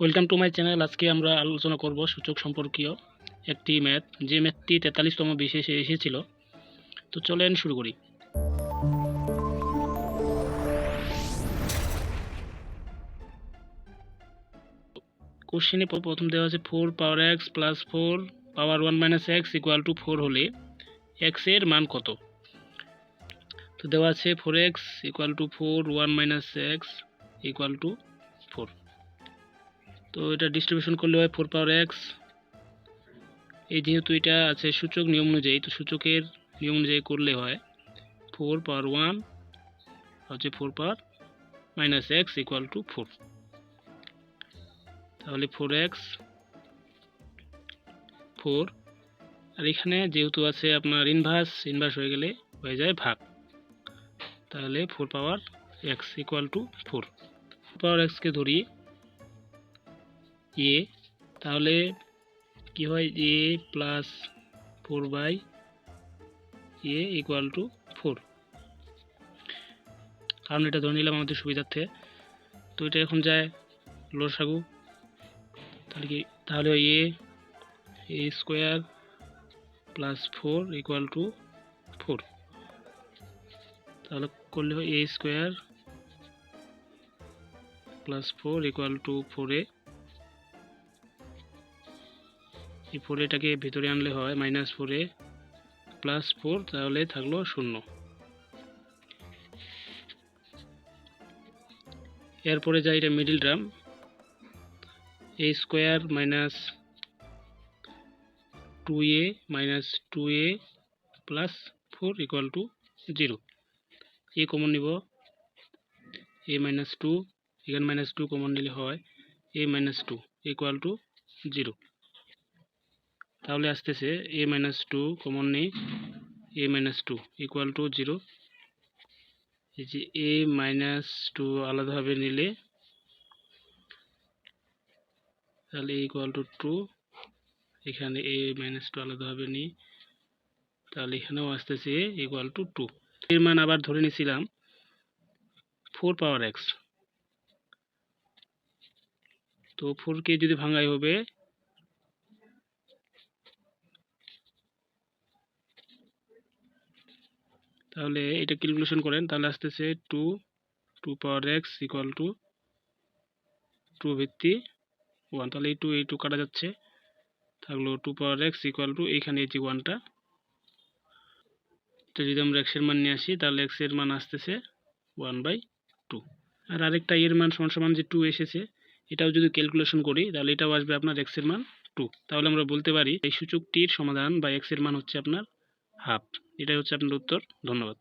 Welcome to my channel আজকে আমরা আলোচনা করব সূচক সম্পর্কীয় একটি ম্যাথ। যে ম্যাথটি তেতাল্লিশতম বিশেষে এসেছিল। তো চলেন শুরু করি। কোশ্চেনে প্রথম দেওয়া আছে four power x plus four power one minus x equal to four হলে এক্সের মান কত? তো দেওয়া আছে four x equal to four one minus x equal to four তো এটা ডিস্ট্রিবিউশন করলে হয় ফোর পাওয়ার এক্স এই যেহেতু এটা আছে সূচক নিয়ম অনুযায়ী, তো সূচকের নিয়ম অনুযায়ী করলে হয় ফোর পাওয়ার ওয়ান হচ্ছে four power minus x equal to four তাহলে ফোর এক্স ফোর আর এখানে যেহেতু আছে আপনার ইনভার্স ইনভার্স হয়ে গেলে হয়ে যায় ভাগ। তাহলে four power x equal to four power এক্সকে ধরি এ, তাহলে কি হয়? A plus four by A equal to four কারণ এটা ধরে নিলাম আমাদের সুবিধার্থে। তো এটা এখন যায় লসাগু। তাহলে কি? তাহলে A A square plus four equal to four তাহলে করলে হয় A square plus four equal to four A এই ফোর এটাকে ভিতরে আনলে হয় minus four A plus four তাহলে থাকল শূন্য। এরপরে যাই এটা middle term A square minus two A minus two A plus four equal to zero A common নিব এ মাইনাস টু এখানে মাইনাস টু কমন নিলে হয় A minus two equal to zero তাহলে আসতেছে এ মাইনাস টু কমন নেই A minus two equal to zero এই যে এ minus two আলাদাভাবে নিলে, তাহলে এ ইকুয়াল টু টু এখানে এ মাইনাস টু আলাদাভাবে নিই, তাহলে এখানেও আসতেছে এ ইকুয়াল টু টু এর মান আবার ধরে নিয়েছিলাম ফোর পাওয়ার এক্স তো ফোরকে যদি ভাঙাই হবে তাহলে এটা ক্যালকুলেশন করেন, তাহলে আসতেছে two to power x equal to two ভিত্তি ওয়ান তাহলে এই টু এই টু কাটা যাচ্ছে। থাকল two power x equal to এইখানে এই যে ওয়ানটা তো যদি আমরা এক্সের মান নিয়ে আসি, তাহলে এক্সের মান আসতেছে ওয়ান বাই টু আর আরেকটা এর মান সমান সমান যে টু এসেছে, এটাও যদি ক্যালকুলেশন করি, তাহলে এটাও আসবে আপনার এক্সের মান টু তাহলে আমরা বলতে পারি, এই সূচকটির সমাধান বা এক্সের মান হচ্ছে আপনার হাফ এটাই হচ্ছে আপনার উত্তর। ধন্যবাদ।